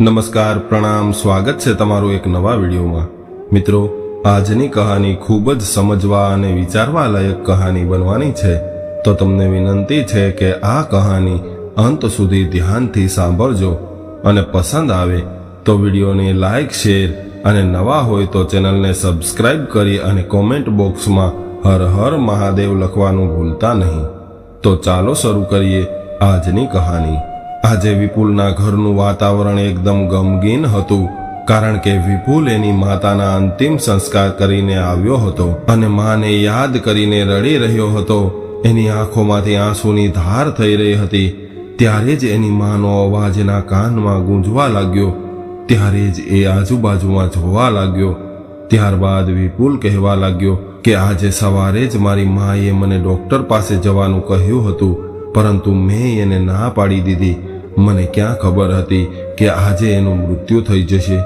નમસ્કાર, પ્રણામ, સ્વાગત છે તમારું એક નવા વિડીયોમાં. મિત્રો, આજની કહાની ખૂબ જ સમજવા અને વિચારવા લાયક કહાની બનવાની છે. તો તમને વિનંતી છે કે આ કહાની અંત સુધી ધ્યાનથી સાંભળજો અને પસંદ આવે તો વિડીયોને લાઈક શેર અને નવા હોય તો ચેનલને સબસ્ક્રાઇબ કરી અને કોમેન્ટ બોક્સમાં હર હર મહાદેવ લખવાનું ભૂલતા નહીં. તો ચાલો શરૂ કરીએ આજની કહાની. આજે વિપુલના ઘરનું વાતાવરણ એકદમ ગમગીન હતું, કારણ કે વિપુલ એની માતાના અંતિમ સંસ્કાર કરીને આવ્યો હતો અને માને યાદ કરીને રડી રહ્યો હતો. એની આંખોમાંથી આંસુની ધાર થઈ રહી હતી. ત્યારે જ એની માનો અવાજ એના કાનમાં ગૂંજવા લાગ્યો. ત્યારે જ એ આજુબાજુમાં જોવા લાગ્યો. ત્યારબાદ વિપુલ કહેવા લાગ્યો કે આજે સવારે જ મારી માએ મને ડોક્ટર પાસે જવાનું કહ્યું હતું, પરંતુ મેં એને ના પાડી દીધી. મને ક્યાં ખબર હતી કે આજે એનું મૃત્યુ થઈ જશે?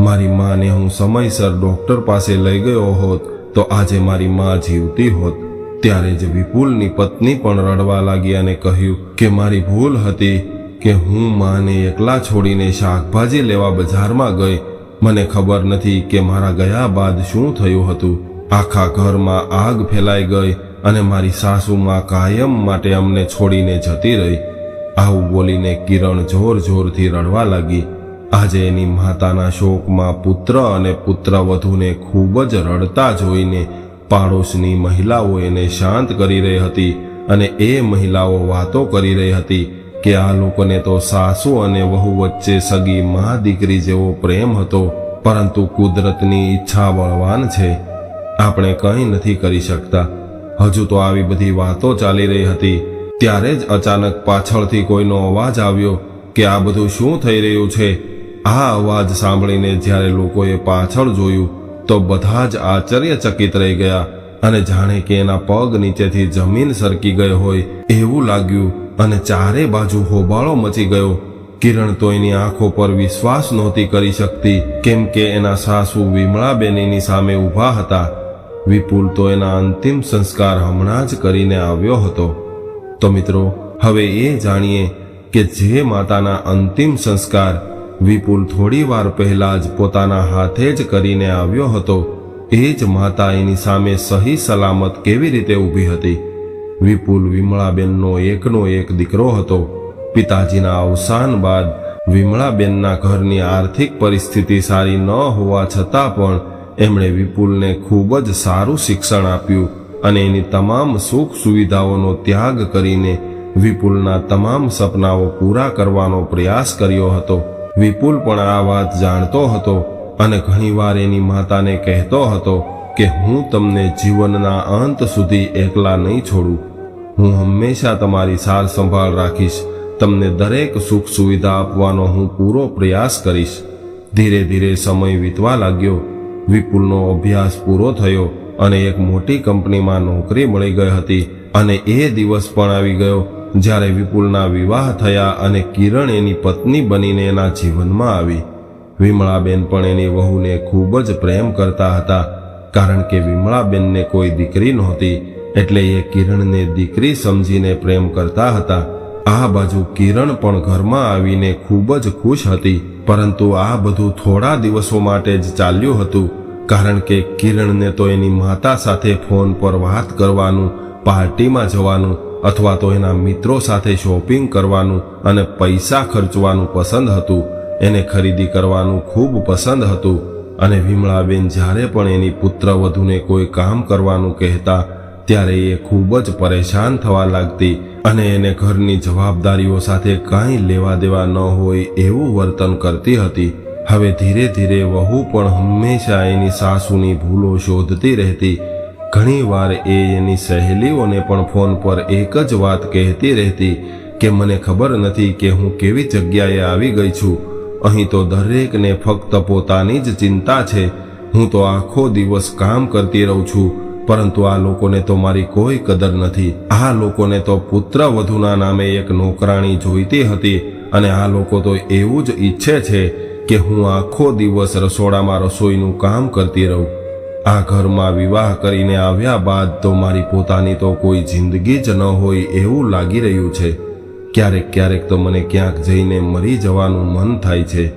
મારી માને હું સમયસર ડૉક્ટર પાસે લઈ ગયો હોત તો આજે મારી મા જીવતી હોત. ત્યારે જ વિપુલની પત્ની પણ રડવા લાગી અને કહ્યું કે મારી ભૂલ હતી કે હું માને એકલા છોડીને શાકભાજી લેવા બજારમાં ગઈ. મને ખબર નથી કે મારા ગયા બાદ શું થયું હતું. આખા ઘરમાં આગ ફેલાઈ ગઈ અને મારી સાસુમાં કાયમ માટે અમને છોડીને જતી રહી. આવું બોલીને કિરણ જોર જોરથી રડવા લાગી. આજે એની માતાના શોકમાં પુત્ર અને પુત્રવધૂને ખૂબ જ રડતા જોઈને પાડોશની મહિલાઓ એને શાંત કરી રહી હતી અને એ મહિલાઓ વાતો કરી રહી હતી કે આ લોકોને તો સાસુ અને વહુ વચ્ચે સગી મા દીકરી જેવો પ્રેમ હતો, પરંતુ કુદરતની ઈચ્છા બળવાન છે. આપણે કંઈ નથી કરી શકતા. હજુ તો આવી બધી વાતો ચાલી રહી હતી. ત્યારે જ અચાનક પાછળથી કોઈનો અવાજ આવ્યો કે આ બધું શું થઈ રહ્યું છે? આ અવાજ સાંભળીને જ્યારે લોકોએ પાછળ જોયું, તો બધા જ આશ્ચર્યચકિત રહી ગયા અને જાણે કે એના પગ નીચેથી જમીન સરકી ગઈ હોય એવું લાગ્યું અને ચારે બાજુ હોબાળો મચી ગયો. કિરણ તો એની આંખો પર વિશ્વાસ નહોતી કરી શકતી, કેમ કે એના સાસુ વિમળાબેનીની સામે ઊભા હતા. વિપુલ તો એના અંતિમ સંસ્કાર હમણાં જ કરીને આવ્યો હતો. તો મિત્રો, હવે એ જાણીએ કે જે માતાના અંતિમ સંસ્કાર વિપુલ થોડી વાર પહેલા જ પોતાના હાથે જ કરીને આવ્યો હતો, એ જ માતા એની સામે સહી સલામત કેવી રીતે ઊભી હતી? વિપુલ વિમળાબેનનો એકનો એક દીકરો હતો. પિતાજીના અવસાન બાદ વિમળાબેનના ઘરની આર્થિક પરિસ્થિતિ સારી ન હોવા છતાં પણ એમણે વિપુલને ખૂબ જ સારું શિક્ષણ આપ્યું. અને એની તમામ સુખ સુવિધાઓનો ત્યાગ કરીને વિપુલના તમામ સપનાઓ પૂરા કરવાનો પ્રયાસ કર્યો હતો. વિપુલ પણ આ વાત જાણતો હતો અને ઘણીવાર એની માતાને કહેતો હતો કે હું તમને જીવનના અંત સુધી એકલા નહીં છોડું. હું હંમેશા તમારી સાર સંભાળ રાખીશ. તમને દરેક સુખ સુવિધા આપવાનો હું પૂરો પ્રયાસ કરીશ. ધીરે ધીરે સમય વીતવા લાગ્યો. વિપુલનો અભ્યાસ પૂરો થયો. અને એક મોટી કંપનીમાં નોકરી મળી ગઈ હતી અને એ દિવસ પણ આવી ગયો જ્યારે વિપુલના વિવાહ થયા અને કિરણ એની પત્ની બનીને એના જીવનમાં આવી. વિમળાબેન પણ એની વહુને ખૂબ જ પ્રેમ કરતા હતા, કારણ કે વિમળાબેનને કોઈ દીકરી નહોતી, એટલે એ કિરણને દીકરી સમજીને પ્રેમ કરતા હતા. આ બાજુ કિરણ પણ ઘરમાં આવીને ખૂબ જ ખુશ હતી, પરંતુ આ બધું થોડા દિવસો માટે જ ચાલ્યું હતું. કારણ કે કિરણને તો એની માતા સાથે ફોન પર વાત કરવાનું, પાર્ટીમાં જવાનું અથવા તો એના મિત્રો સાથે શોપિંગ કરવાનું અને પૈસા ખર્ચવાનું પસંદ હતું. એને ખરીદી કરવાનું ખૂબ પસંદ હતું અને વિમળાબેન જ્યારે પણ એની પુત્રવધૂને કોઈ કામ કરવાનું કહેતા, ત્યારે એ ખૂબ જ પરેશાન થવા લાગતી અને એને ઘરની જવાબદારીઓ સાથે કાંઈ લેવા દેવા ન હોય એવું વર્તન કરતી હતી. હવે ધીરે ધીરે વહુ પણ હંમેશા એની સાસુની ભૂલો શોધતી રહેતી. ઘણીવાર એ એની સહેલીઓને પણ ફોન પર એક જ વાત કહેતી રહેતી કે મને ખબર નથી કે હું કેવી જગ્યાએ આવી ગઈ છું. અહીં તો દરેકને ફક્ત પોતાની જ ચિંતા છે. હું તો આખો દિવસ કામ કરતી રહું છું, પરંતુ આ લોકોને તો મારી કોઈ કદર નથી. આ લોકોને તો પુત્ર વધુના નામે એક નોકરાણી જોઈતી હતી અને આ લોકો તો એવું જ ઈચ્છે છે કે હું આખો દિવસ રસોડામાં રસોઈનું કામ કરતી રહું. આ ઘરમાં વિવાહ કરીને આવ્યા બાદ તો મારી પોતાની તો કોઈ જિંદગી જ ન હોય એવું લાગી રહ્યું છે. ક્યારેક ક્યારેક તો મને ક્યાંક જઈને મરી જવાનું મન થાય છે.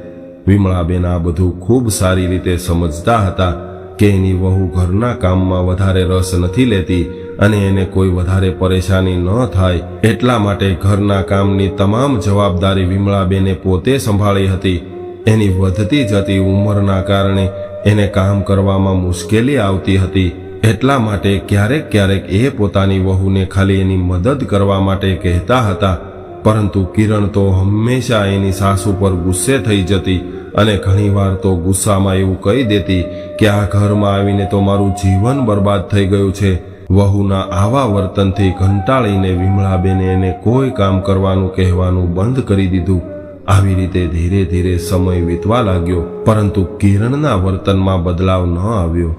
વિમળાબેન આ બધું ખૂબ સારી રીતે સમજતા હતા કે એની વહુ ઘરના કામમાં વધારે રસ નથી લેતી અને એને કોઈ વધારે પરેશાની ન થાય. એટલા માટે ઘરના કામની તમામ જવાબદારી વિમળાબેને પોતે સંભાળી હતી. એની વધતી જતી ઉંમરના કારણે એને કામ કરવામાં મુશ્કેલી આવતી હતી. એટલા માટે ક્યારેક ક્યારેક એ પોતાની વહુને ખાલી એની મદદ કરવા માટે કહેતા હતા. પરંતુ કિરણ તો હંમેશા એની સાસુ પર ગુસ્સે થઈ જતી અને ઘણીવાર તો ગુસ્સામાં એવું કહી દેતી કે આ ઘરમાં આવીને તો મારું જીવન બરબાદ થઈ ગયું છે. વહુના આવા વર્તનથી કંટાળીને વિમળાબેને એને કોઈ કામ કરવાનું કહેવાનું બંધ કરી દીધું. આવી રીતે ધીરે ધીરે સમય વીતવા લાગ્યો, પરંતુ કિરણના વર્તનમાં બદલાવ ન આવ્યો.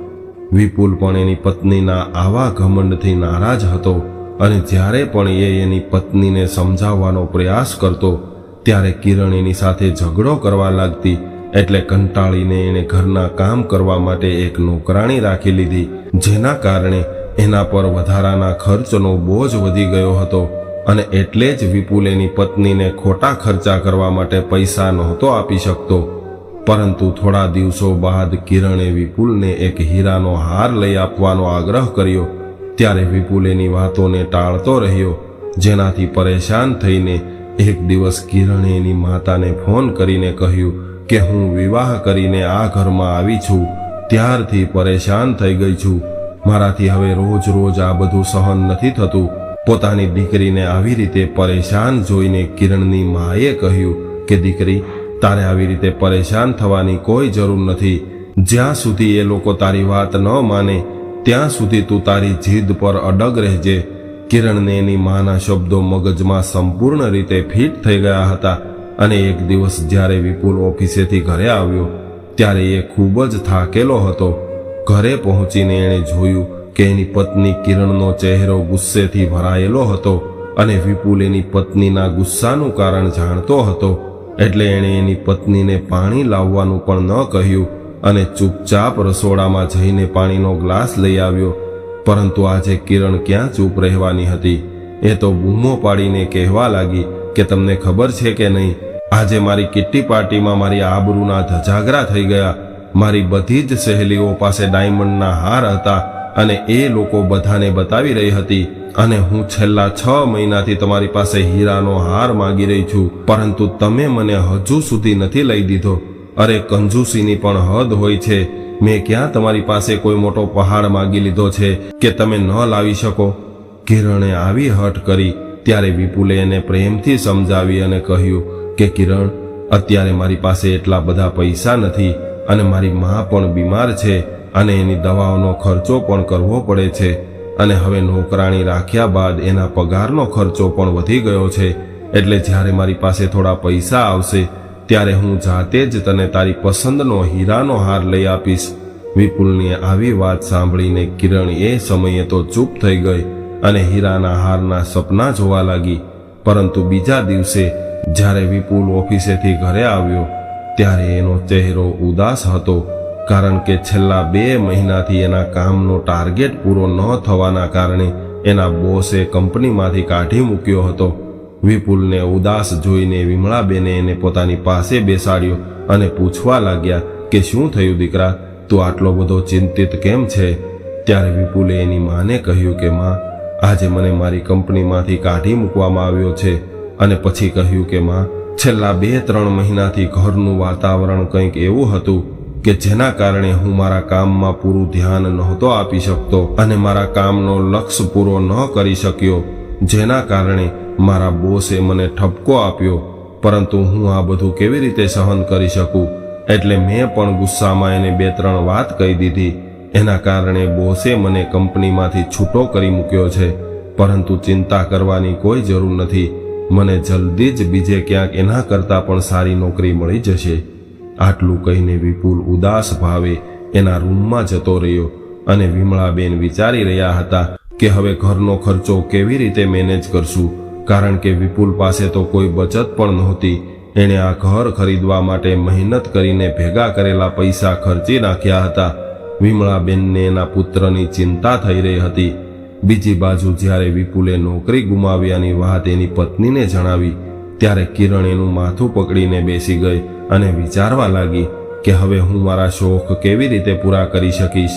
વિપુલ પણ એની પત્નીના આવા ઘમંડથી નારાજ હતો અને જ્યારે પણ એ એની પત્નીને સમજાવવાનો પ્રયાસ કરતો, ત્યારે કિરણ એની સાથે ઝઘડો કરવા લાગતી એટલે કંટાળીને એણે ઘરના કામ કરવા માટે એક નોકરાણી રાખી લીધી, જેના કારણે એના પર વધારાના ખર્ચનો બોજ વધી ગયો હતો. અને એટલે જ વિપુલ એની પત્નીને ખોટા ખર્ચા કરવા માટે પૈસા નહોતો આપી શકતો. પરંતુ થોડા દિવસો બાદ કિરણે વિપુલને એક હીરાનો હાર લઈ આપવાનો આગ્રહ કર્યો. ત્યારે વિપુલ એની વાતોને ટાળતો રહ્યો, જેનાથી પરેશાન થઈને એક દિવસ કિરણે એની માતાને ફોન કરીને કહ્યું કે હું વિવાહ કરીને આ ઘરમાં આવી છું, ત્યારથી પરેશાન થઈ ગઈ છું. મારાથી હવે રોજ રોજ આ બધું સહન નથી થતું. પોતાની દીકરીને આવી રીતે પરેશાન જોઈને કિરણની માએ કહ્યું કે, દીકરી, તારે આવી રીતે પરેશાન થવાની કોઈ જરૂર નથી. જ્યાં સુધી એ લોકો તારી વાત ન માને, ત્યાં સુધી તું તારી જીદ પર અડગ રહેજે. કિરણને એની માના શબ્દો મગજમાં સંપૂર્ણ રીતે ફિટ થઈ ગયા હતા અને એક દિવસ જ્યારે વિપુલ ઓફિસેથી ઘરે આવ્યો, ત્યારે એ ખૂબ જ થાકેલો હતો. ઘરે પહોંચીને એણે જોયું કે એની પત્ની કિરણનો ચહેરો ગુસ્સેથી ભરાયેલો હતો અને વિપુલ એની પત્નીના ગુસ્સાનું કારણ જાણતો હતો. એટલે એણે એની પત્નીને પાણી લાવવાનું પણ ન કહ્યું અને ચૂપચાપ રસોડામાં જઈને પાણીનો ગ્લાસ લઈ આવ્યો. પરંતુ આજે કિરણ ક્યાં ચૂપ રહેવાની હતી? એ તો બૂમો પાડીને કહેવા લાગી કે તમને ખબર છે કે નહીં? આજે મારી કિટ્ટી પાર્ટીમાં મારી આબરૂના ધજાગરા થઈ ગયા. મારી બધી જ સહેલીઓ પાસે ડાયમંડના હાર હતા. અને એ લોકો બધાને બતાવી રહી હતી, અને હું છેલ્લા છ મહિનાથી તમારી પાસે હીરાનો હાર માગી રહી છું, પરંતુ તમે મને હજુ સુધી નથી લઈ દીધો. અરે, કંજૂસીની પણ હદ હોય છે. મેં ક્યાં તમારી પાસે કોઈ મોટો પહાડ માંગી લીધો છે કે તમે ન લાવી શકો? કિરણે આવી હઠ કરી, ત્યારે વિપુલે એને પ્રેમથી સમજાવી અને કહ્યું કે, કિરણ, અત્યારે મારી પાસે એટલા બધા પૈસા નથી અને મારી મા પણ બીમાર છે. અને એની દવાઓનો ખર્ચો પણ કરવો પડે છે. અને હવે નોકરાણી રાખ્યા બાદ એના પગારનો ખર્ચો પણ વધી ગયો છે. એટલે જ્યારે મારી પાસે થોડા પૈસા આવશે, ત્યારે હું જાતે જ તને તારી પસંદનો હીરાનો હાર લઈ આપીશ. વિપુલની આવી વાત સાંભળીને કિરણ એ સમયે તો ચૂપ થઈ ગઈ અને હીરાના હારના સપના જોવા લાગી. પરંતુ બીજા દિવસે, જ્યારે વિપુલ ઓફિસેથી ઘરે આવ્યો, ત્યારે એનો ચહેરો ઉદાસ હતો. કારણ કે છેલ્લા બે મહિનાથી એના કામનો ટાર્ગેટ પૂરો ન થવાના કારણે એના બોસે કંપનીમાંથી કાઢી મૂક્યો હતો. વિપુલને ઉદાસ જોઈને વિમળાબેને એને પોતાની પાસે બેસાડ્યો અને પૂછવા લાગ્યા કે શું થયું દીકરા, તું આટલો બધો ચિંતિત કેમ છે? ત્યારે વિપુલે એની માને કહ્યું કે, માં, આજે મને મારી કંપનીમાંથી કાઢી મૂકવામાં આવ્યો છે. અને પછી કહ્યું કે, માં, છેલ્લા બે ત્રણ મહિનાથી ઘરનું વાતાવરણ કંઈક એવું હતું કે જેના કારણે હું મારા કામમાં પૂરું ધ્યાન નહોતો આપી શકતો અને મારા કામનો લક્ષ્ય પૂરો ન કરી શક્યો, જેના કારણે મારા બોસે મને ઠપકો આપ્યો, પરંતુ હું આ બધું કેવી રીતે સહન કરી શકું? એટલે મેં પણ ગુસ્સામાં એને બે ત્રણ વાત કહી દીધી. એના કારણે બોસે મને કંપનીમાંથી છૂટો કરી મૂક્યો છે, પરંતુ ચિંતા કરવાની કોઈ જરૂર નથી. મને જલ્દી જ બીજે ક્યાંક એના કરતાં પણ સારી નોકરી મળી જશે. આટલું કહીને વિપુલ ઉદાસ ભાવે એના રૂમમાં જતો રહ્યો અને વિમળાબેન વિચારી રહ્યા હતા કે હવે ઘરનો ખર્ચો કેવી રીતે મેનેજ કરશું, કારણ કે વિપુલ પાસે તો કોઈ બચત પણ નહોતી. એણે આ ઘર ખરીદવા માટે મહેનત કરીને ભેગા કરેલા પૈસા ખર્ચી નાખ્યા હતા. વિમળાબેનને એના પુત્રની ચિંતા થઈ રહી હતી. બીજી બાજુ જ્યારે વિપુલે નોકરી ગુમાવ્યાની વાત એની પત્નીને જણાવી ત્યારે કિરણ એનું માથું પકડીને બેસી ગઈ અને વિચારવા લાગી કે હવે હું મારા શોખ કેવી રીતે પૂરા કરી શકીશ.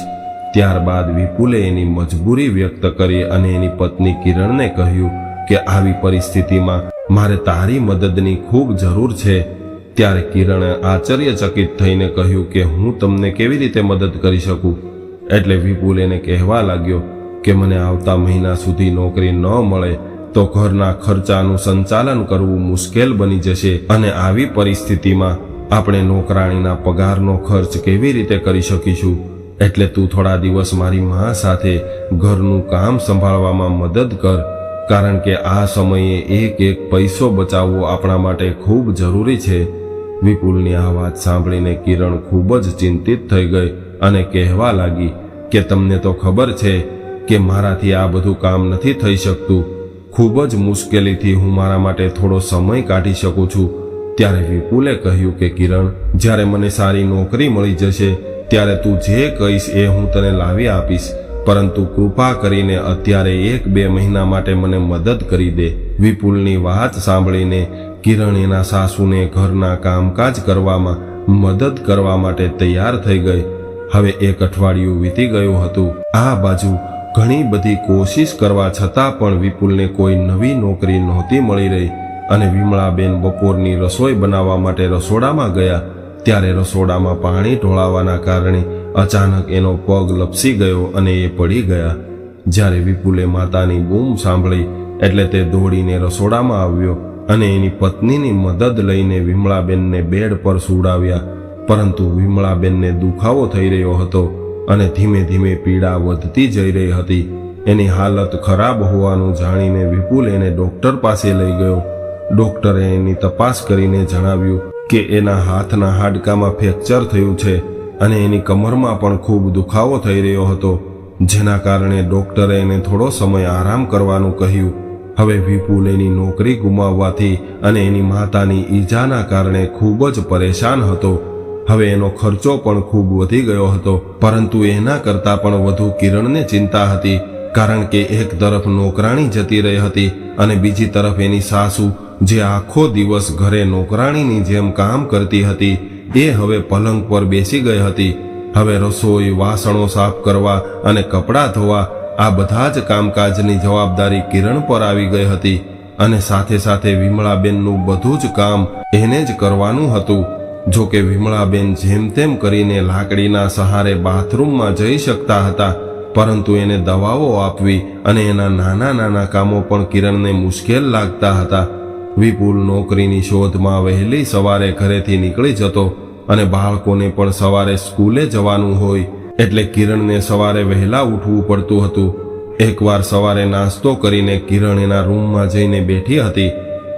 ત્યારબાદ વિપુલે એની મજબૂરી વ્યક્ત કરી અને એની પત્ની કિરણને કહ્યું કે આવી પરિસ્થિતિમાં મારે તારી મદદની ખૂબ જરૂર છે. ત્યારે કિરણે આશ્ચર્યચકિત થઈને કહ્યું કે હું તમને કેવી રીતે મદદ કરી શકું? એટલે વિપુલ એને કહેવા લાગ્યો કે મને આવતા મહિના સુધી નોકરી ન મળે તો ઘરના ખર્ચાનું સંચાલન કરવું મુશ્કેલ બની જશે અને આવી પરિસ્થિતિમાં આપણે નોકરાણીના પગારનો ખર્ચ કેવી રીતે કરી શકીશું? એટલે તું થોડા દિવસ મારી મા સાથે ઘરનું કામ સંભાળવામાં મદદ કર, કારણ કે આ સમયે એક એક પૈસો બચાવવો આપણા માટે ખૂબ જરૂરી છે. વિપુલની આ વાત સાંભળીને કિરણ ખૂબ જ ચિંતિત થઈ ગઈ અને કહેવા લાગી કે, તમને તો ખબર છે કે મારાથી આ બધું કામ નથી થઈ શકતું. ખૂબ જ મુશ્કેલીથી હું મારા માટે થોડો સમય કાઢી શકું છું. ત્યારે વિપુલે કહ્યું કે, કિરણ, જ્યારે મને સારી નોકરી મળી જશે, ત્યારે તું જે કહીશ એ હું તને લાવી આપીશ. પરંતુ કૃપા કરીને અત્યારે એક બે મહિના માટે મને મદદ કરી દે. વિપુલની વાત સાંભળીને કિરણ એના સાસુને ઘરના કામકાજ કરવામાં મદદ કરવા માટે તૈયાર થઈ ગઈ. હવે એક અઠવાડિયું વીતી ગયું હતું. આ બાજુ ઘણી બધી કોશિશ કરવા છતાં પણ વિપુલને કોઈ નવી નોકરી નહોતી મળી રહી અને વિમળાબેન બપોરની રસોઈ બનાવવા માટે રસોડામાં ગયા ત્યારે રસોડામાં પાણી ઢોળાવાના કારણે અચાનક એનો પગ લપસી ગયો અને એ પડી ગયા. જ્યારે વિપુલે માતાની બૂમ સાંભળી એટલે તે દોડીને રસોડામાં આવ્યો અને એની પત્નીની મદદ લઈને વિમળાબેનને બેડ પર સુડાવ્યા પરંતુ વિમળાબેનને દુખાવો થઈ રહ્યો હતો અને ધીમે ધીમે પીડા વધતી જઈ રહી હતી. એની હાલત ખરાબ હોવાનું જાણીને વિપુલ એને ડોક્ટર પાસે લઈ ગયો. ડોક્ટરે એની તપાસ કરીને જણાવ્યું કે એના હાથના હાડકામાં ફ્રેક્ચર થયું છે અને એની કમરમાં પણ ખૂબ દુખાવો થઈ રહ્યો હતો, જેના કારણે ડોક્ટરે એને થોડો સમય આરામ કરવાનું કહ્યું. હવે વિપુલ એની નોકરી ગુમાવવાથી અને એની માતાની ઈજાના કારણે ખૂબ જ પરેશાન હતો. હવે એનો ખર્ચો પણ ખૂબ વધી ગયો હતો, પરંતુ એના કરતાં પણ વધુ કિરણને ચિંતા હતી, કારણ કે એક તરફ નોકરાણી જતી રહી હતી અને બીજી તરફ એની સાસુ, જે આખો દિવસ ઘરે નોકરાણીની જેમ કામ કરતી હતી, એ હવે પલંગ પર બેસી ગઈ હતી. હવે રસોઈ, વાસણો સાફ કરવા અને કપડાં ધોવા, આ બધા જ કામકાજની જવાબદારી કિરણ પર આવી ગઈ હતી અને સાથે સાથે વિમળાબેનનું બધું જ કામ એને જ કરવાનું હતું. જો કે વિમળાબેન જેમ તેમ કરીને લાકડીના સહારે બાથરૂમમાં જઈ શકતા હતા, પરંતુ એને દવાઓ આપવી અને એના નાના નાના કામો પણ કિરણને મુશ્કેલ લાગતા હતા. વિપુલ નોકરીની શોધમાં વહેલી સવારે ઘરેથી નીકળી જતો અને બાળકોને પણ સવારે સ્કૂલે જવાનું હોય એટલે કિરણને સવારે વહેલા ઉઠવું પડતું હતું. એકવાર સવારે નાસ્તો કરીને કિરણ એના રૂમમાં જઈને બેઠી હતી,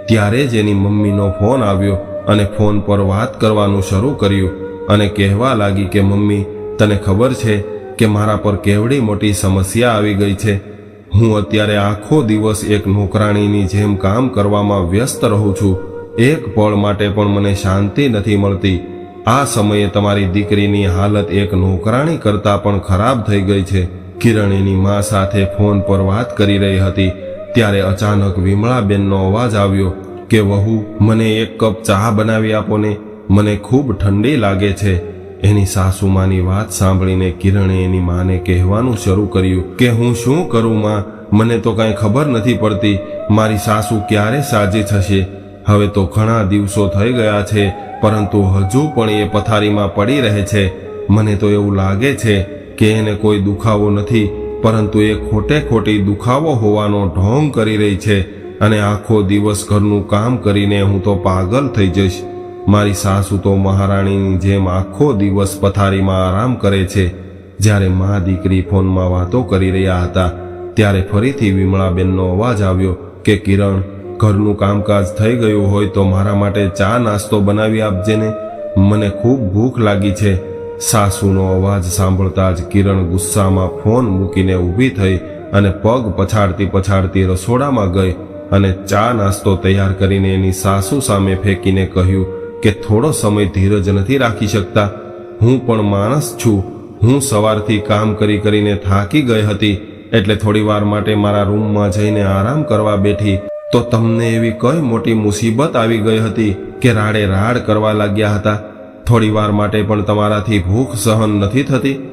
ત્યારે જ એની મમ્મીનો ફોન આવ્યો અને ફોન પર વાત કરવાનું શરૂ કર્યું અને કહેવા લાગી કે, મમ્મી, તને ખબર છે કે મારા પર કેવડી મોટી સમસ્યા આવી ગઈ છે. હું અત્યારે આખો દિવસ એક નોકરાણીની જેમ કામ કરવામાં વ્યસ્ત રહું છું. એક પળ માટે પણ મને શાંતિ નથી મળતી. આ સમયે તમારી દીકરીની હાલત એક નોકરાણી કરતાં પણ ખરાબ થઈ ગઈ છે. કિરણીની મા સાથે ફોન પર વાત કરી રહી હતી, ત્યારે અચાનક વિમળાબેનનો અવાજ આવ્યો. કે વહુ, મને એક કપ ચા બનાવી આપો ને. મને ખૂબ ઠંડી લાગે છે. એની સાસુમાની વાત સાંભળીને કિરણે એની માને કહેવાનું શરૂ કર્યું કે હું શું કરું માં? મને તો કાંઈ ખબર નથી પડતી. મારી સાસુ ક્યારે સાજી થશે? હવે તો ઘણા દિવસો થઈ ગયા છે, પરંતુ હજુ પણ એ પથારીમાં પડી રહે છે. મને તો એવું લાગે છે કે એને કોઈ દુખાવો નથી, પરંતુ એ ખોટે ખોટી દુખાવો હોવાનો ઢોંગ કરી રહી છે. અને આખો દિવસ ઘરનું કામ કરીને હું તો પાગલ થઈ જઈશ. મારી સાસુ તો મહારાણીની જેમ આખો દિવસ પથારીમાં આરામ કરે છે. જ્યારે મા દીકરી ફોનમાં વાતો કરી રહ્યા હતા, ત્યારે ફરીથી વિમળાબેનનો અવાજ આવ્યો કે, કિરણ, ઘરનું કામકાજ થઈ ગયું હોય તો મારા માટે ચા નાસ્તો બનાવી આપજે ને મને ખૂબ ભૂખ લાગી છે. સાસુનો અવાજ સાંભળતા જ કિરણ ગુસ્સામાં ફોન મૂકીને ઊભી થઈ અને પગ પછાડતી પછાડતી રસોડામાં ગઈ. અને ચા નાસ્તો તૈયાર કરીને એની સાસુ સામે ફેંકીને કહ્યું કે થોડો સમય ધીરજ નથી રાખી શકતા. હું પણ માણસ છું. હું સવારથી કામ કરી કરીને થાકી ગઈ હતી. એટલે થોડી વાર માટે મારા રૂમમાં જઈને આરામ કરવા બેઠી. તો તમને એવી કઈ મોટી મુસીબત આવી ગઈ હતી કે રાડે રાડ કરવા લાગ્યા હતા? થોડી વાર માટે પણ તમારાથી ભૂખ સહન નથી થતી?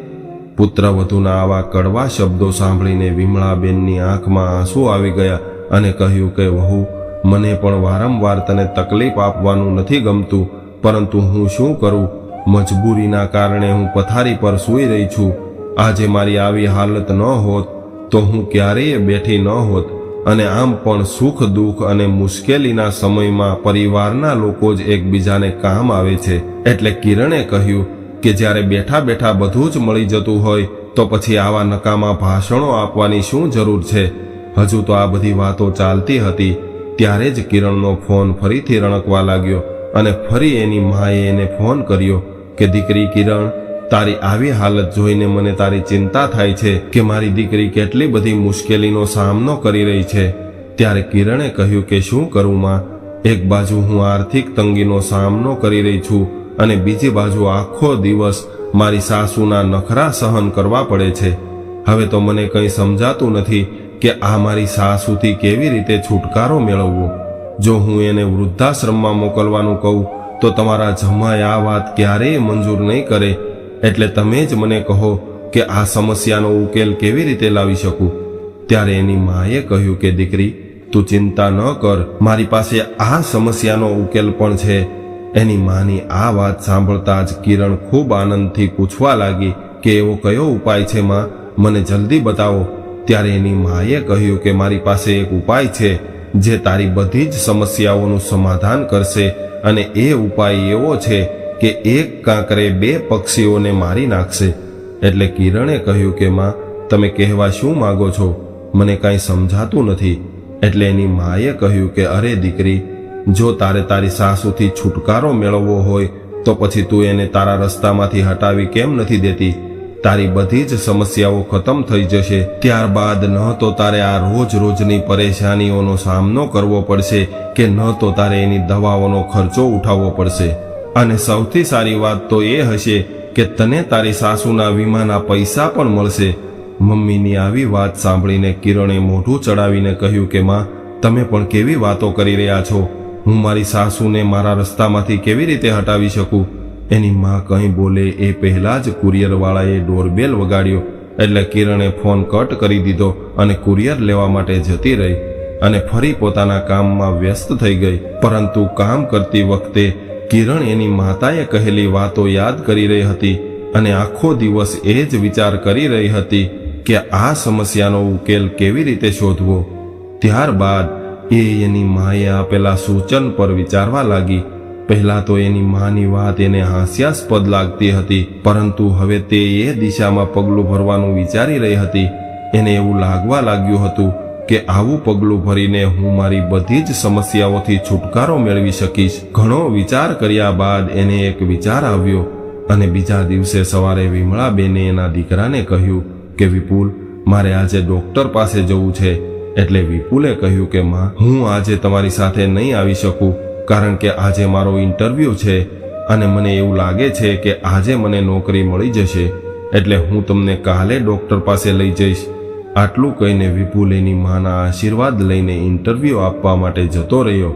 પુત્રવધુના આવા કડવા શબ્દો સાંભળીને વિમળાબેનની આંખમાં આંસુ આવી ગયા. અને કહ્યું કે, વહુ, મને પણ વારંવાર તને તકલીફ આપવાનું નથી ગમતું, પરંતુ હું શું કરું? મજબૂરીના કારણે હું પથારી પર સૂઈ રહી છું. આજે મારી આવી હાલત ન હોત તો હું ક્યારેય બેઠી ન હોત. અને આમ પણ સુખ, દુઃખ અને મુશ્કેલીના સમયમાં પરિવારના લોકો જ એકબીજાને કામ આવે છે. એટલે કિરણે કહ્યું કે, જ્યારે બેઠા બેઠા બધું જ મળી જતું હોય, તો પછી આવા નકામા ભાષણો આપવાની શું જરૂર છે? હજુ તો આ બધી વાતો ચાલતી હતી. ત્યારે જ કિરણનો ફોન ફરીથી રણકવા લાગ્યો અને ફરી એની માએ એને ફોન કર્યો કે, દીકરી કિરણ, તારી આવી હાલત જોઈને મને તારી ચિંતા થાય છે કે મારી દીકરી કેટલી બધી મુશ્કેલીનો સામનો કરી રહી છે. ત્યારે કિરણે કહ્યું કે, શું કરું માં? એક બાજુ હું આર્થિક તંગીનો સામનો કરી રહી છું અને બીજી બાજુ આખો દિવસ મારી સાસુના નખરા સહન કરવા પડે છે. હવે તો મને કંઈ સમજાતું નથી કે આ મારી સાસુથી કેવી રીતે છુટકારો મેળવવો? જો હું એને વૃદ્ધાશ્રમમાં મોકલવાનું કહું, તો તમારા જમાય આ વાત ક્યારેય મંજૂર નહીં કરે. એટલે તમે જ મને કહો કે આ સમસ્યાનો ઉકેલ કેવી રીતે લાવી શકું? ત્યારે એની માએ કહ્યું કે, દીકરી, તું ચિંતા ન કર. મારી પાસે આ સમસ્યાનો ઉકેલ પણ છે. એની માની આ વાત સાંભળતા જ કિરણ ખૂબ આનંદથી પૂછવા લાગી કે એવો કયો ઉપાય છે, માં? મને જલ્દી બતાવો. ત્યારે એની માએ કહ્યું કે મારી પાસે એક ઉપાય છે, જે તારી બધી જ સમસ્યાઓનું સમાધાન કરશે અને એ ઉપાય એવો છે કે એક કાંકરે બે પક્ષીઓને મારી નાખશે. એટલે કિરણે કહ્યું કે, માં, તમે કહેવા શું માંગો છો? મને કાંઈ સમજાતું નથી. એટલે એની માએ કહ્યું કે, અરે દીકરી, જો તારે તારી સાસુથી છુટકારો મેળવવો હોય, તો પછી તું એને તારા રસ્તામાંથી હટાવી કેમ નથી દેતી? તારી બધી જ સમસ્યાઓ ખતમ થઈ જશે. ત્યારબાદ ન તો તારે આ રોજ રોજની પરેશાનીઓનો સામનો કરવો પડશે કે ન તો તારે એની દવાઓનો ખર્ચો ઉઠાવવો પડશે. અને સૌથી સારી વાત તો એ હશે કે તને તારી સાસુના વીમાના પૈસા પણ મળશે. મમ્મીની આવી વાત સાંભળીને કિરણે મોઢું ચડાવીને કહ્યું કે, માં, તમે પણ કેવી વાતો કરી રહ્યા છો? હું મારી સાસુને મારા રસ્તામાંથી કેવી રીતે હટાવી શકું? એની માં કંઈ બોલે એ પહેલાં જ કુરિયરવાળાએ ડોરબેલ વગાડ્યો એટલે કિરણે ફોન કટ કરી દીધો અને કુરિયર લેવા માટે જતી રહી અને ફરી પોતાના કામમાં વ્યસ્ત થઈ ગઈ. પરંતુ કામ કરતી વખતે કિરણ એની માતાએ કહેલી વાતો યાદ કરી રહી હતી અને આખો દિવસ એ જ વિચાર કરી રહી હતી કે આ સમસ્યાનો ઉકેલ કેવી રીતે શોધવો. ત્યારબાદ એ એની માએ આપેલા સૂચન પર વિચારવા લાગી પહેલા તો એની માની વાત એને હાસ્યાસ્પદ લાગતી હતી, પરંતુ હવે તે એ દિશામાં પગલું ભરવાનું વિચારી રહી હતી. એને એવું લાગવા લાગ્યું હતું કે આવું પગલું ભરીને હું મારી બધી જ સમસ્યાઓથી છુટકારો મેળવી શકીશ. ઘણો વિચાર કર્યા બાદ એને એક વિચાર આવ્યો અને બીજા દિવસે સવારે વિમળાબેને એના દીકરાને કહ્યું કે, વિપુલ, મારે આજે ડોક્ટર પાસે જવું છે. એટલે વિપુલે કહ્યું કે, માં, હું આજે તમારી સાથે નહીં આવી શકું. કારણ કે આજે મારો ઇન્ટરવ્યૂ છે અને મને એવું લાગે છે કે આજે મને નોકરી મળી જશે. એટલે હું તમને કાલે ડૉક્ટર પાસે લઈ જઈશ. આટલું કહીને વિપુલ એની માના આશીર્વાદ લઈને ઇન્ટરવ્યૂ આપવા માટે જતો રહ્યો.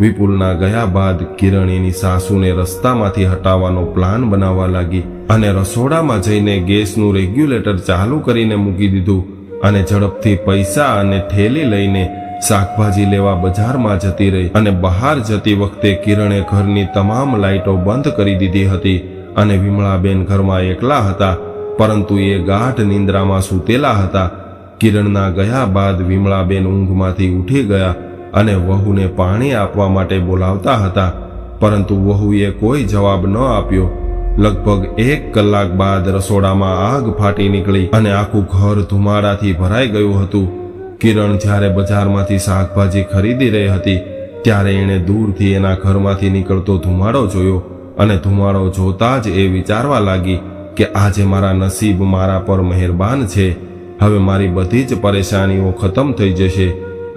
વિપુલના ગયા બાદ કિરણ એની સાસુને રસ્તામાંથી હટાવવાનો પ્લાન બનાવવા લાગી અને રસોડામાં જઈને ગેસનું રેગ્યુલેટર ચાલુ કરીને મૂકી દીધું અને ઝડપથી પૈસા અને થેલી લઈને શાકભાજી લેવા બજારમાં જતી રહી અને બહાર જતી વખતે કિરણે ઘરની તમામ લાઇટો બંધ કરી દીધી હતી અને વિમળાબેન ઘરમાં એકલા હતા, પરંતુ એ ગાઢ નિંદ્રામાં સૂતેલા હતા. કિરણના ગયા બાદ વિમળાબેન ઊંઘમાંથી ઉઠી ગયા અને વહુને પાણી આપવા માટે બોલાવતા હતા, પરંતુ વહુએ કોઈ જવાબ ન આપ્યો. લગભગ એક કલાક બાદ રસોડામાં આગ ફાટી નીકળી અને આખું ઘર ધુમાડાથી ભરાઈ ગયું હતું. કિરણ જ્યારે બજારમાંથી શાકભાજી ખરીદી રહી હતી, ત્યારે એણે દૂરથી એના ઘરમાંથી નીકળતો ધુમાડો જોયો અને ધુમાડો જોતા જ એ વિચારવા લાગી કે આજે મારા નસીબ મારા પર મહેરબાન છે, હવે મારી બધી જ પરેશાનીઓ ખતમ થઈ જશે,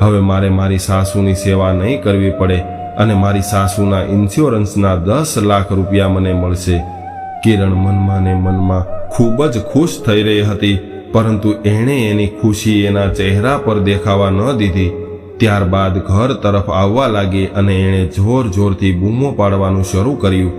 હવે મારે મારી સાસુની સેવા નહીં કરવી પડે અને મારી સાસુના ઇન્સ્યોરન્સના દસ લાખ રૂપિયા મને મળશે. કિરણ મનમાં ને મનમાં ખૂબ જ ખુશ થઈ રહી હતી પરંતુ એણે એની ખુશી એના ચહેરા પર દેખાવા ન દીધી. ત્યારબાદ ઘર તરફ આવવા લાગી અને એણે જોર જોરથી બૂમો પાડવાનું શરૂ કર્યું.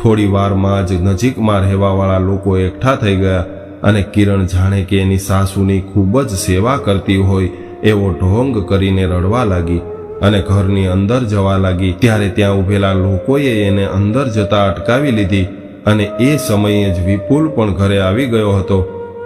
થોડી વારમાં જ નજીકમાં રહેવાવાળા લોકો એકઠા થઈ ગયા અને કિરણ જાણે કે એની સાસુની ખૂબ જ સેવા કરતી હોય એવો ઢોંગ કરીને રડવા લાગી અને ઘરની અંદર જવા લાગી. ત્યારે ત્યાં ઉભેલા લોકોએ એને અંદર જતા અટકાવી લીધી અને એ સમયે જ વિપુલ પણ ઘરે આવી ગયો હતો.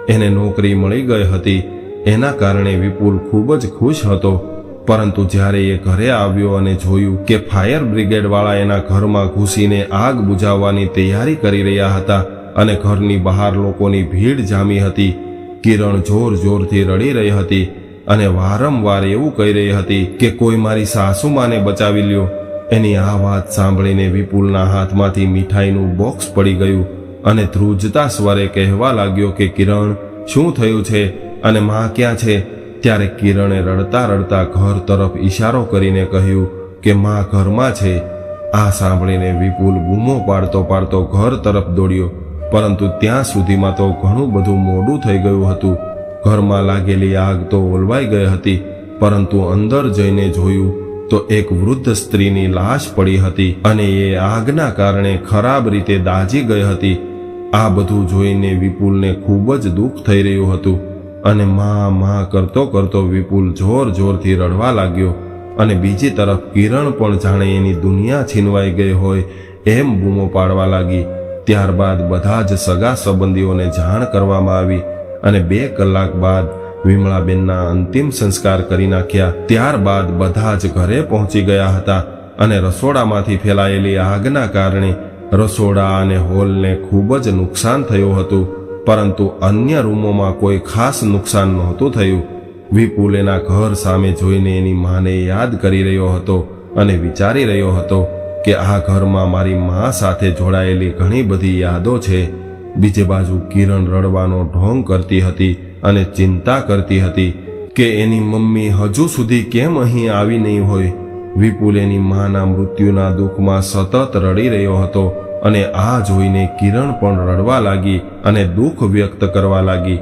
એને નોકરી મળી ગઈ હતી. એના કારણે વિપુલ ખૂબ જ ખુશ હતો. પરંતુ જ્યારે એ ઘરે આવ્યો અને જોયું કે ફાયર બ્રિગેડવાળા એના ઘરમાં ઘૂસીને આગ બુઝાવવાની તૈયારી કરી રહ્યા હતા અને ઘરની બહાર લોકોની ભીડ જામી હતી, કિરણ જોર જોરથી રડી રહી હતી અને વારંવાર એવું કહી રહી હતી કે કોઈ મારી સાસુમાને બચાવી લ્યો. એની આ વાત સાંભળીને વિપુલના હાથમાંથી મીઠાઈનું બોક્સ પડી ગયું અને ધ્રુજતા સ્વરે કહેવા લાગ્યો કે કિરણ, શું થયું છે અને માં ક્યાં છે? ત્યારે કિરણે રડતા રડતા ઘર તરફ ઈશારો કરીને કહ્યું કે માં ઘરમાં છે. આ સાંભળીને વિપુલ બૂમો પાડતો પાડતો ઘર તરફ દોડ્યો, પરંતુ ત્યાં સુધીમાં તો ઘણું બધું મોડું થઈ ગયું હતું. ઘરમાં લાગેલી આગ તો ઓલવાઈ ગઈ હતી, પરંતુ અંદર જઈને જોયું તો એક વૃદ્ધ સ્ત્રીની લાશ પડી હતી અને એ આગના કારણે ખરાબ રીતે દાજી ગઈ હતી. આ બધું જોઈને વિપુલને ખૂબ જ દુઃખ થઈ રહ્યું હતું અને માં માં કરતો કરતો વિપુલ જોર જોરથી રડવા લાગ્યો અને બીજી તરફ કિરણ પણ જાણે એની દુનિયા છીનવાઈ ગઈ હોય એમ બૂમો પાડવા લાગી. ત્યારબાદ બધા જ સગા સંબંધીઓને જાણ કરવામાં આવી અને બે કલાક બાદ વિમળાબેનના અંતિમ સંસ્કાર કરી નાખ્યા. ત્યારબાદ બધા જ ઘરે પહોંચી ગયા હતા અને રસોડામાંથી ફેલાયેલી આગના કારણે રસોડા અને હોલને ખૂબ જ નુકસાન થયું હતું, પરંતુ અન્ય રૂમોમાં કોઈ ખાસ નુકસાન નહોતું થયું. વિપુલ એના ઘર સામે જોઈને એની માને યાદ કરી રહ્યો હતો અને વિચારી રહ્યો હતો કે આ ઘરમાં મારી મા સાથે જોડાયેલી ઘણી બધી યાદો છે. બીજે બાજુ કિરણ રડવાનો ઢોંગ કરતી હતી અને ચિંતા કરતી હતી કે એની મમ્મી હજુ સુધી કેમ અહીં આવી નહીં હોય. વિપુલ એની માના મૃત્યુના દુઃખમાં સતત રડી રહ્યો હતો અને આ જોઈને કિરણ પણ રડવા લાગી અને દુઃખ વ્યક્ત કરવા લાગી.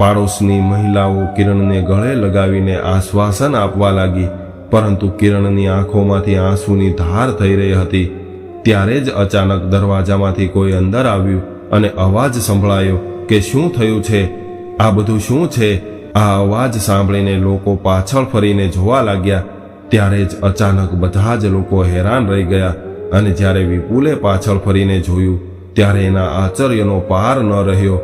પાડોશની મહિલાઓ કિરણને ગળે લગાવીને આશ્વાસન આપવા લાગી, પરંતુ કિરણની આંખોમાંથી આંસુની ધાર થઈ રહી હતી. ત્યારે જ અચાનક દરવાજામાંથી કોઈ અંદર આવ્યું અને અવાજ સંભળાયો કે શું થયું છે? આ બધું શું છે? આ અવાજ સાંભળીને લોકો પાછળ ફરીને જોવા લાગ્યા. ત્યારે જ અચાનક બધા જ લોકો હેરાન રહી ગયા અને જ્યારે વિપુલે પાછળ ફરીને જોયું, ત્યારે એના આશ્ચર્યનો પાર ન રહ્યો,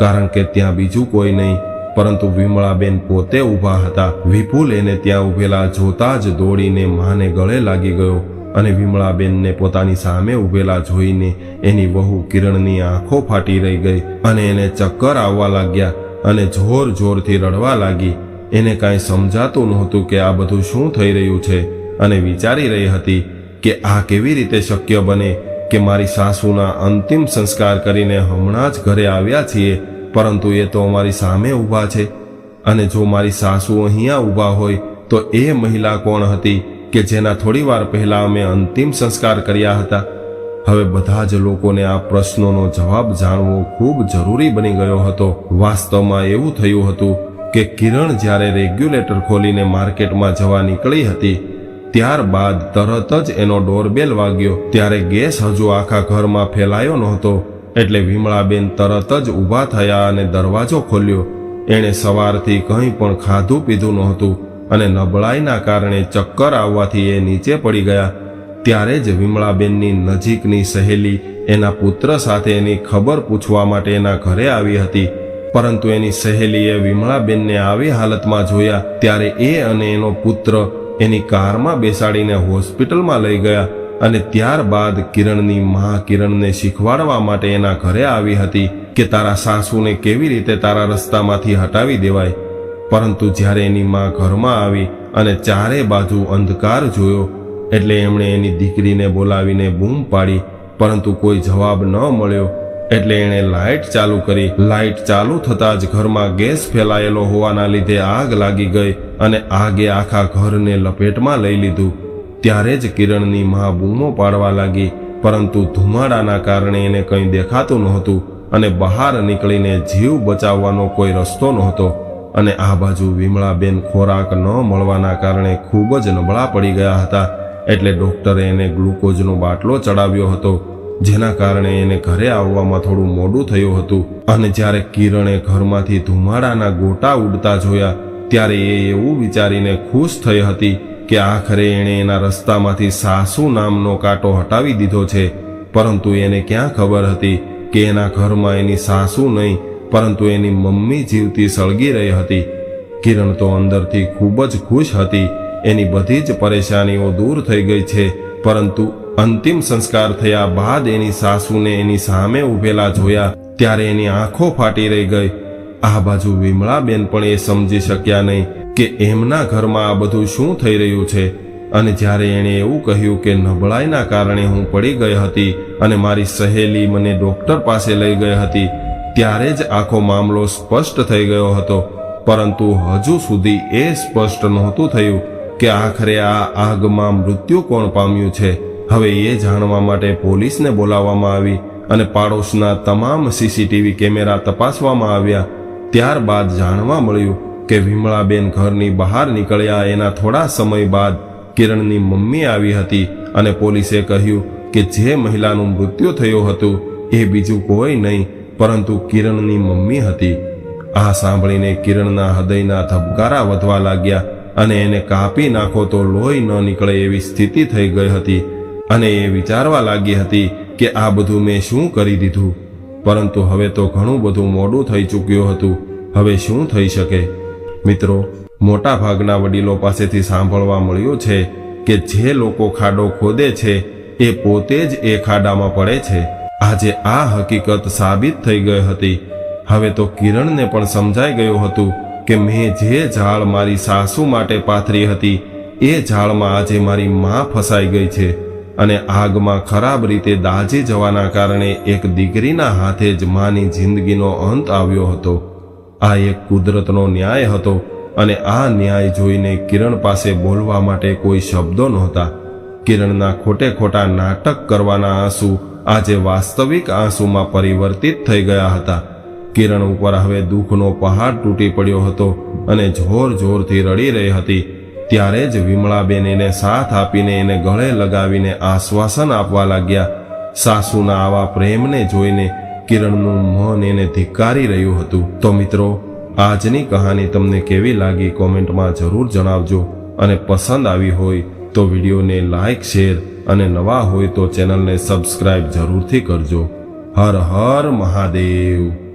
કારણ કે ત્યાં બીજું કોઈ નહીં, પરંતુ વિમળાબેન પોતે ઊભા હતા. વિપુલ એને ત્યાં ઊભેલા જોતા જ દોડીને માને ગળે લાગી ગયો અને વિમળાબેનને પોતાની સામે ઊભેલા જોઈને એની વહુ કિરણની આંખો ફાટી રહી ગઈ અને એને ચક્કર આવવા લાગ્યા અને જોર જોરથી રડવા લાગી. એને કાંઈ સમજાતું નહોતું કે આ બધું શું થઈ રહ્યું છે અને વિચારી રહી હતી કે આ કેવી રીતે શક્ય બને કે મારી સાસુના અંતિમ સંસ્કાર કરીને હમણાં જ ઘરે આવ્યા છીએ, પરંતુ એ તો અમારી સામે ઊભા છે અને જો મારી સાસુ અહીંયા ઊભા હોય, તો એ મહિલા કોણ હતી કે જેના થોડી વાર પહેલા અમે અંતિમ સંસ્કાર કર્યા હતા? હવે બધા જ લોકોને આ પ્રશ્નોનો જવાબ જાણવો ખૂબ જરૂરી બની ગયો હતો. વાસ્તવમાં એવું થયું હતું કે કિરણ જ્યારે રેગ્યુલેટર ખોલીને માર્કેટમાં જવા નીકળી હતી, ત્યારબાદ તરત જ એનો ડોરબેલ વાગ્યો. ત્યારે ગેસ હજુ આખા ઘરમાં ફેલાયો નહોતો, એટલે વિમળાબેન તરત જ ઊભા થયા અને દરવાજો ખોલ્યો. એણે સવારથી કંઈ પણ ખાધું પીધું નહોતું અને નબળાઈના કારણે ચક્કર આવવાથી એ નીચે પડી ગયા. ત્યારે જ વિમળાબેનની નજીકની સહેલી એના પુત્ર સાથે એની ખબર પૂછવા માટે એના ઘરે આવી હતી. પરંતુ એની સહેલીએ વિમળાબેનને આવી હાલતમાં જોયા ત્યારે એ અને એનો પુત્ર એની કારમાં બેસાડીને હોસ્પિટલમાં લઈ ગયા અને ત્યારબાદ કિરણની મા કિરણને શીખવાડવા માટે એના ઘરે આવી હતી કે તારા સાસુને કેવી રીતે તારા રસ્તામાંથી હટાવી દેવાય. પરંતુ જ્યારે એની મા ઘરમાં આવી અને ચારે બાજુ અંધકાર જોયો, એટલે એમણે એની દીકરીને બોલાવીને બૂમ પાડી, પરંતુ કોઈ જવાબ ન મળ્યો. એટલે એણે લાઇટ ચાલુ કરી. લાઇટ ચાલુ થતાં જ ઘરમાં ગેસ ફેલાયેલો હોવાના લીધે આગ લાગી ગઈ અને આગે આખા ઘરને લપેટમાં લઈ લીધું. ત્યારે જ કિરણની મા બૂમો પાડવા લાગી, પરંતુ ધુમાડાના કારણે એને કંઈ દેખાતું નહોતું અને બહાર નીકળીને જીવ બચાવવાનો કોઈ રસ્તો નહોતો. અને આ બાજુ વિમળાબેન ખોરાક ન મળવાના કારણે ખૂબ જ નબળા પડી ગયા હતા. એટલે ડોક્ટરે એને ગ્લુકોઝનો બાટલો ચડાવ્યો હતો. જેના કારણે એને ઘરે આવવામાં થોડું મોડું થયું હતું. અને જ્યારે કિરણે ઘરમાંથી ધુમાડાના ગોટા ઉડતા જોયા, ત્યારે એ એવું વિચારીને ખુશ થઈ હતી કે આખરે એણે એના રસ્તામાંથી સાસુ નામનો કાંટો હટાવી દીધો છે. પરંતુ એને ક્યાં ખબર હતી કે એના ઘરમાં એની સાસુ નહીં, પરંતુ એની મમ્મી જીવતી સળગી રહી હતી. કિરણ તો અંદરથી ખૂબ જ ખુશ હતી. એની બધી જ પરેશાનીઓ દૂર થઈ ગઈ છે, પરંતુ અંતિમ સંસ્કાર થયા બાદ એની સાસુને એની સામે ઊભેલા જોયા ત્યારે એની આંખો ફાટી રહી ગઈ. આ બાજુ વિમળાબેન પણ એ સમજી શક્યા નહીં કે એમના ઘરમાં આ બધું શું થઈ રહ્યું છે. અને જ્યારે એણે એવું કહ્યું કે નબળાઈના કારણે હું પડી ગઈ હતી અને મારી સહેલી મને ડોક્ટર પાસે લઈ ગઈ હતી, ત્યારે જ આખો મામલો સ્પષ્ટ થઈ ગયો હતો. પરંતુ હજુ સુધી એ સ્પષ્ટ નહોતું થયું કે આખરે આ આગમાં મૃત્યુ કોણ પામ્યું છે. હવે એ જાણવા માટે પોલીસને બોલાવવામાં આવી અને પાડોશના તમામ સીસીટીવી કેમેરા તપાસવામાં આવ્યા. ત્યારબાદ જાણવા મળ્યું કે વિમળાબેન ઘરની બહાર નીકળ્યા એના થોડા સમય બાદ કિરણની મમ્મી આવી હતી અને પોલીસે કહ્યું કે જે મહિલાનું મૃત્યુ થયું હતું એ બીજું કોઈ નહીં, પરંતુ કિરણની મમ્મી હતી. આ સાંભળીને કિરણના હૃદયના ધબકારા વધવા લાગ્યા અને એને કાપી નાખો તો લોહી ન નીકળે એવી સ્થિતિ થઈ ગઈ હતી. અને એ વિચારવા લાગી હતી કે આ બધું મેં શું કરી દીધું. પરંતુ હવે તો ઘણું બધું મોડું થઈ ચૂક્યું હતું. હવે શું થઈ શકે? મિત્રો મોટા ભાગના વડીલો પાસેથી સાંભળવા મળ્યું છે કે જે લોકો ખાડો ખોદે છે, એ પોતે જ એ ખાડામાં પડે છે. આજે આ હકીકત સાબિત થઈ ગઈ હતી. હવે તો કિરણને પણ સમજાઈ ગયું હતું કે મેં જે ઝાડ મારી સાસુ માટે પાથરી હતી, એ ઝાડમાં આજે મારી મા ફસાઈ ગઈ છે. અને આગમાં ખરાબ રીતે દાઝી જવાના કારણે એક દીકરીના હાથે જ માની જિંદગીનો અંત આવ્યો હતો. આ એક કુદરતનો ન્યાય હતો અને આ ન્યાય જોઈને કિરણ પાસે બોલવા માટે કોઈ શબ્દો નહોતા. કિરણના ખોટે ખોટા નાટક કરવાના આંસુ આજે વાસ્તવિક આંસુમાં પરિવર્તિત થઈ ગયા હતા. કિરણ ઉપર હવે દુઃખનો પહાડ તૂટી પડ્યો હતો અને જોર જોરથી રડી રહી હતી. ત્યારે જ વિમળાબેન એને સાથ આપીને એને ગળે લગાવીને આશ્વાસન આપવા લાગ્યા. સાસુના આવા પ્રેમને જોઈને કિરણનું મન એને ધિક્કારી રહ્યું હતું. તો મિત્રો, આજની કહાની તમને કેવી લાગી કોમેન્ટમાં જરૂર જણાવજો અને પસંદ આવી હોય તો વિડીયોને લાઇક શેર અને નવા હોય તો ચેનલને સબસ્ક્રાઇબ જરૂરથી કરજો. હર હર મહાદેવ.